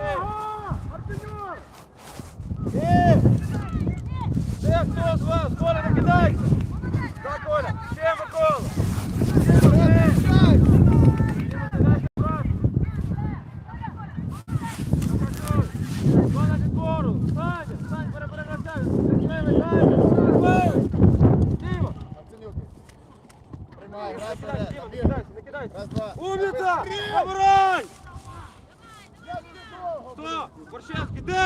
Hey.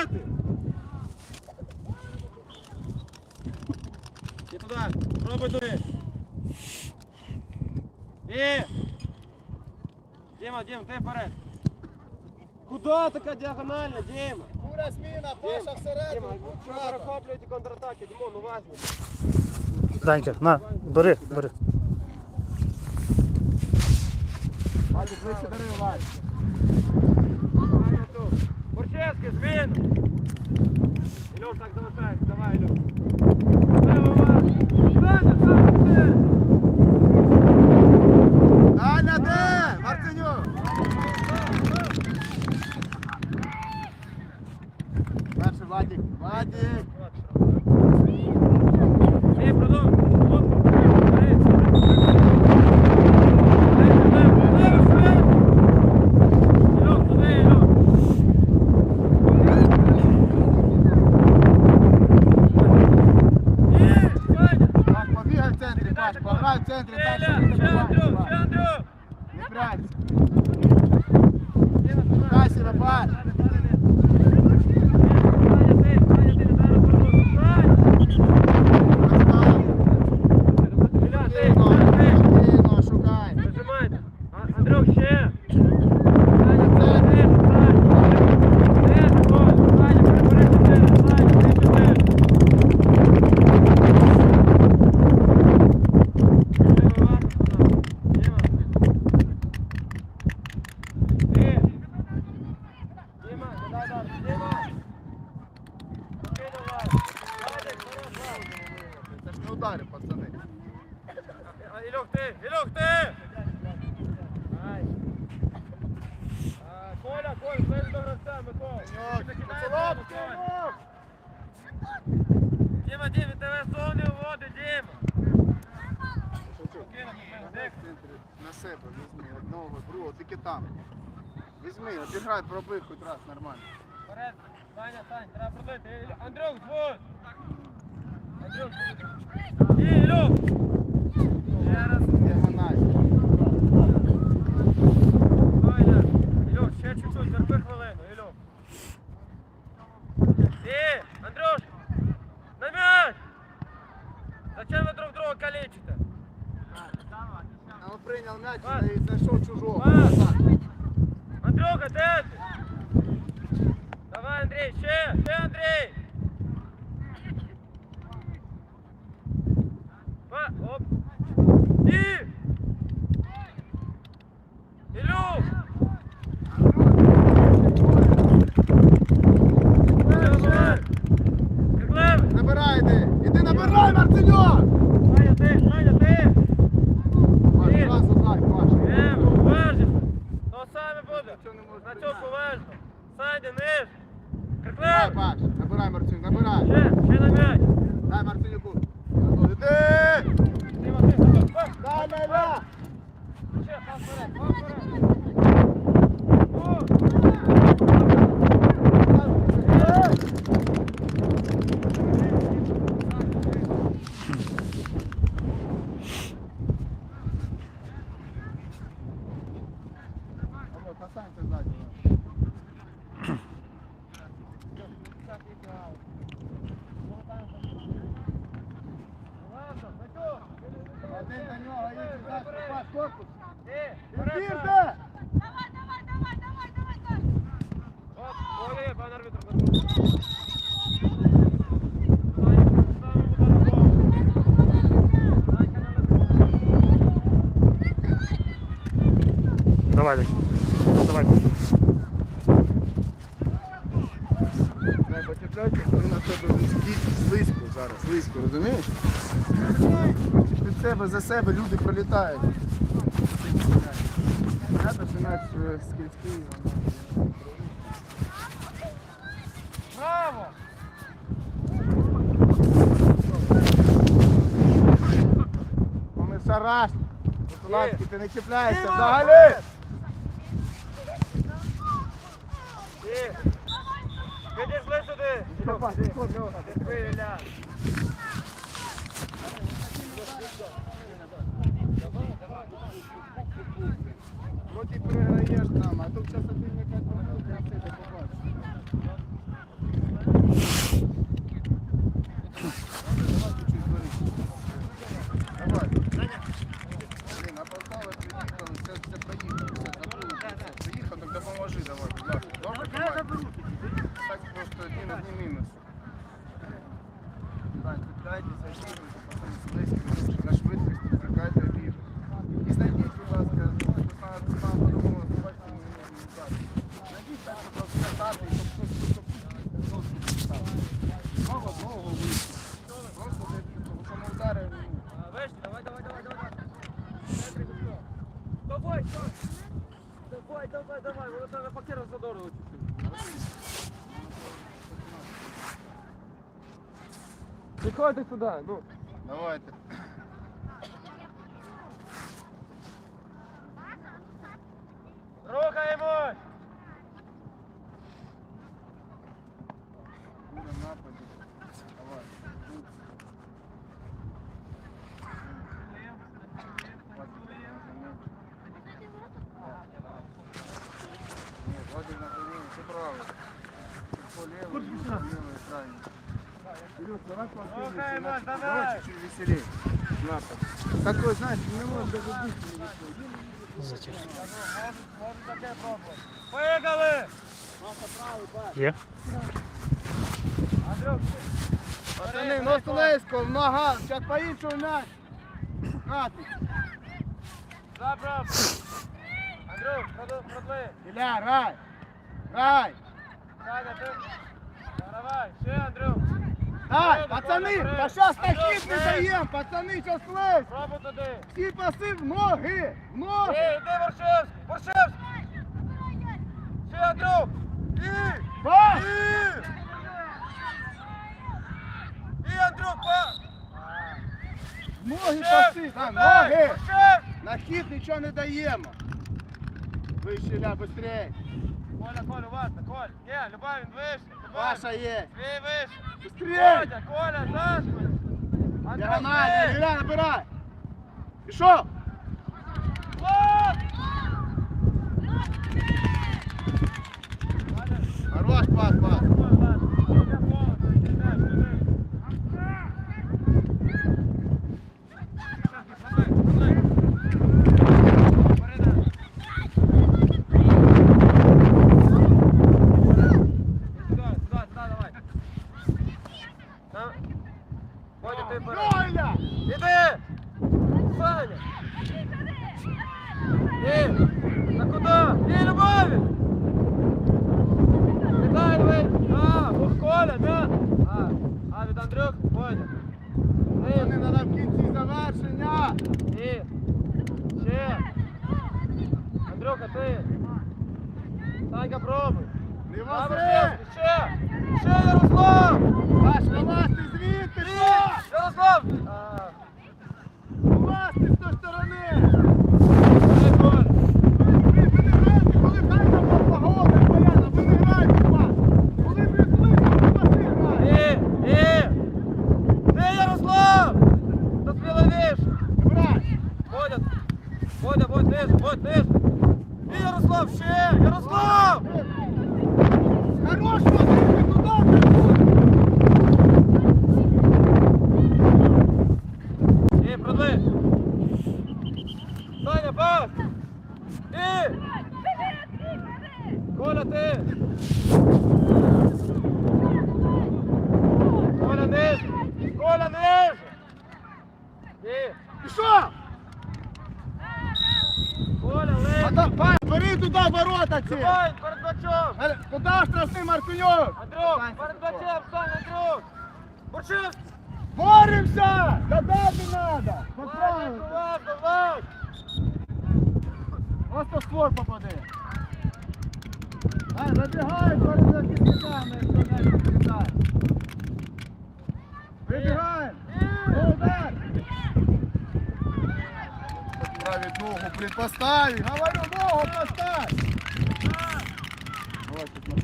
Борщевський, де ти? І туди, пробуй туди. І! Діма, Діма, ти вперед. Куда така діагональна, Діма? Кура зміна, Паша всередину. Діма, що ви перехоплюєте контратаки, Дімон, уважно. Данька, на, бери, бери. Бачиш, ближче бери, Вась. Правильно тут. Борщевський, так залишається, давай, Ільош. Це Саня, ти! Даня, центрі, пограй в центрі, так, забивати. ще Андрюк. Не прячься. Діма, туди. Шукай себе, Паш. Саня, ти, Саня, ти, зараз вернусь. Саня. Іля, ти, Спокійно, Саня, ти. спокійно, шукай. Нажимайте. А- Андрюк, ще. Саня, Саня, ти, Саня. Ти, Коль, Саня, прибери чотири, Саня, ти чотири. Діма, ладно, Діма. Ти. Діма, дай далі. Діма. Спокійно, Влад. Владик, вперед, Влад. Це ж не удари, пацани. А, Ілюх, ти! Ілюх, ти! Ай. А, Коля, Коля, слежи до гравця, Микола. Саньок, Ти закидай поцілуй, м'яч, Коля. Саньок. Діма, Діма, тебе сон не вводить, Діма. Спокійно, спокійно, В дих. центрі На себе візьми, одного, другого, тільки там. Візьми, обіграй, пробив хоч раз, нормально. Вперед, Саня, Сань, треба пробити. Андрюк, звук! Андрюк. І, Ще раз. Діагональ. Саня. Ілюх, ще чуть-чуть, терпи хвилину, Ілюх. І, Андрюш, на м'яч. Зачем ви друг друга калічите? А он прийняв м'яч Пас. і знайшов чужого. Пас. Так. Андрюха, де ти? Давай, Андрій, ще, ще, Андрій. Па, оп. І. Ілюх. Давай. Криклевич. Набирай іди. Іди набирай, Мартиньок! Саня, ти, Саня, ти. Паш, Ні. раз удай, Паш. Ем, уважніше. То саме буде. Нічого не можеш На цьому прийняти. поважно. Саня, ниж. Набирай. Паш. Набирай, Мартинюк, набирай. Ще, ще на м'яч. Дай Мартинюку. Іди! Дай, дай, дай! Ще, пас вперед, пас вперед. Корпус. Ти, Відбір вперед, Сань. де? Оп, Оля, пан арбітр. Давай, Дань. Давай. Треба чекати, коли на тебе близькі, слизько зараз, слизько, розумієш? Під себе, за себе люди пролітають. Я починаю з кільцький. Браво! Вони шарашні. Лапки, ти не чіпляєшся взагалі! Підійшли сюди! Ти хвиля! Вроді переграєш там, а тут зараз один якась Приходьте сюди, ну. Давайте. Рухаємось! Буде нападі. Давай. Тут. Ні, вроді на коліні, ти правий. Тут по лівому, по лівому крайній. Илюш, давай поактивнее, Рухаємось, иначе- давай. Давай чуть-чуть веселее. Напад. Такой, знаешь, не можешь даже быстро не выходить. Затяг. Поїхали! Є. Андрюк, Пацаны, нос низько, в нога, зараз по-іншому м'яч. Нати. забрав. Андрюк, проду- продли. Ілля, грай. Грай. Саня, ти. Давай, ще, Андрюк. Коля, пацани, та щас на хід не ей. даєм, пацани, щас лезь. Пробуй туди. Всі паси в ноги, в ноги. Ей, іди, Боршевський, Боршевський. Ще, Андрюк. І, Пас. і. І, Андрюк, па. В ноги паси, да, ноги. На хід нічого не даємо. Вище, Ілля, быстрее. Коля, Коля, Вася, Коля. Ні, Любав, він Ваша є. Вище. Быстрее. Коля, Коля. Андрюк, Діагональ. Ілля, набирай. Пішов. Влад! Хорош, пас, пас. Ой, Влад, я повод, іди, іди. Ноля! Іди! Саня! Ні! Та куди? Ні, Любові! Кидай, давай! А, ух, Коля, да? А, а від Андрюк? Понял. Вони Ні, треба в кінці завершення. ні. Ще. Андрюха, ти. Санька, пробуй. Не А, вози. Борисовський, ще! Ще, Ярослав! Паш, вилазьте звідти, Ні! що? Ярослав! А, Вилазьте з тої сторони. дай Коля. Ви ви не граєте, коли тайна погода, Бояна, ви не граєте, пас. Коли ви слизько, ви паси граєте. Ні, ні! Ти, Ярослав! Тут сміливіше! Грай. Водя, Водя, вот, нижче, вот, нижче! І Ярослав, ще! Ярослав! Хорош, туди приходь. І продли! Саня, пас! І! Коля, ти! Коля, нижче! Коля, нижче! І! Пішов. Паш, бери туди ворота ці. Давай, перед м'ячом! Е, Куди штрафний Маркуньов? Андрюк, перед Саня, Андрюк! Борчевський! Боремся! Да дати надо! Правилу. Влад, давай! Просто створ попаде. А, забігають перед захисниками, якщо не відповідає. Вибігаємо! І! Удар! Поставить ногу, блин, поставить! Говорю, ногу поставь! Давай тут на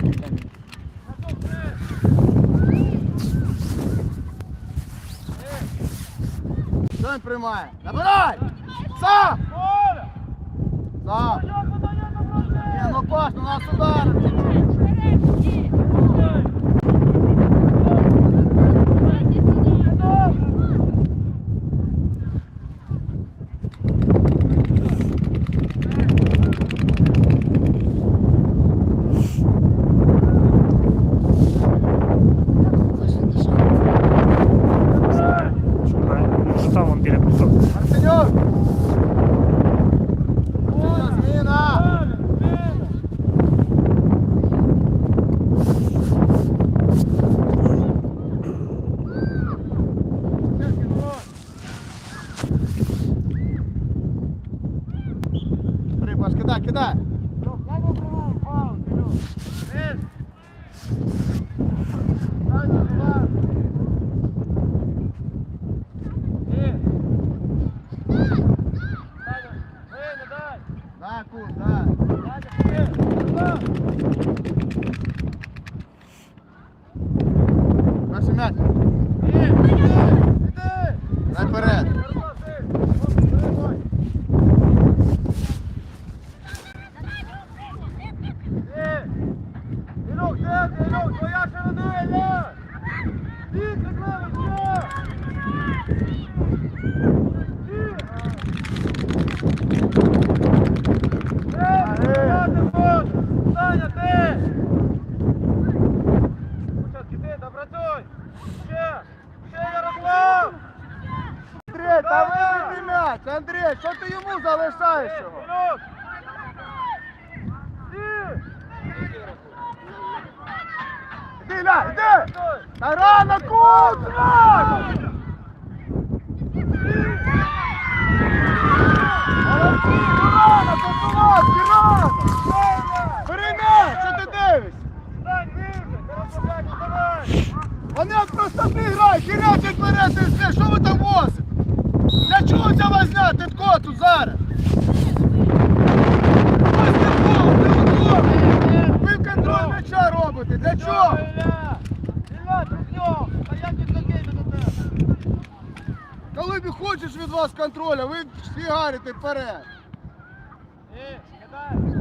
Набирай! Сам! Сам! Ні, ну паш, ну нас ударить! Петя, вперед! Е, кидай!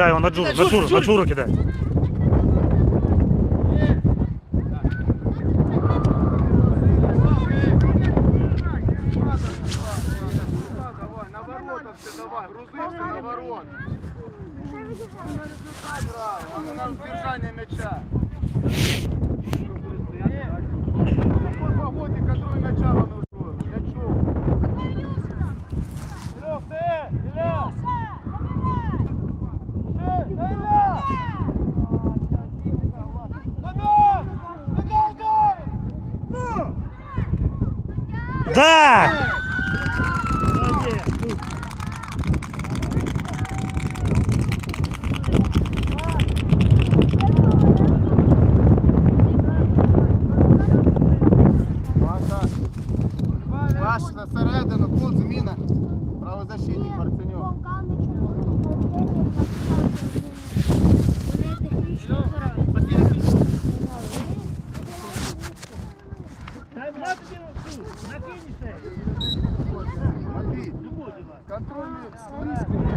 Кидай його на джуру, на джур, на джуру кидай. Так! Паш на середину, пункт зміна. Правозащитник Марценюк. Контрольный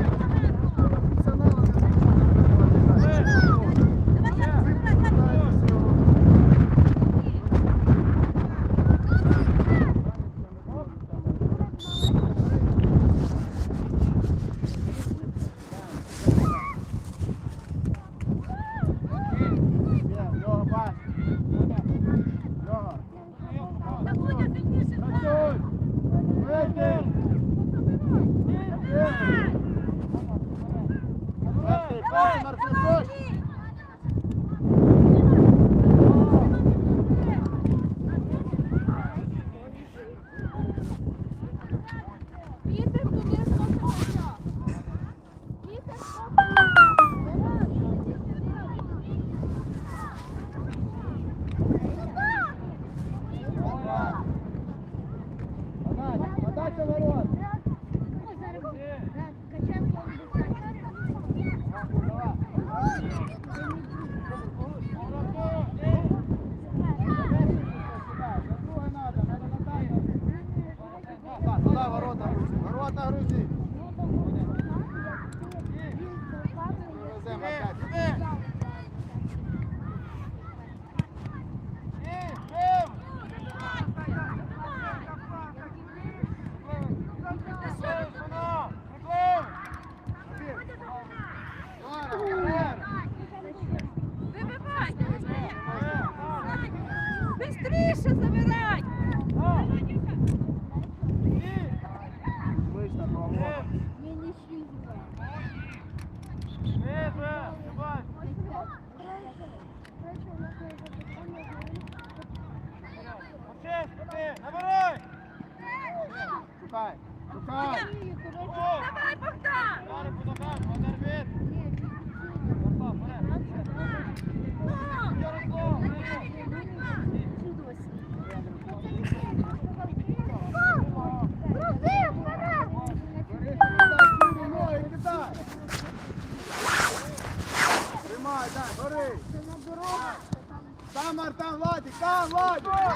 Lukáš! Lukáš! Lukáš! Lukáš! Lukáš! Lukáš! Lukáš! Lukáš!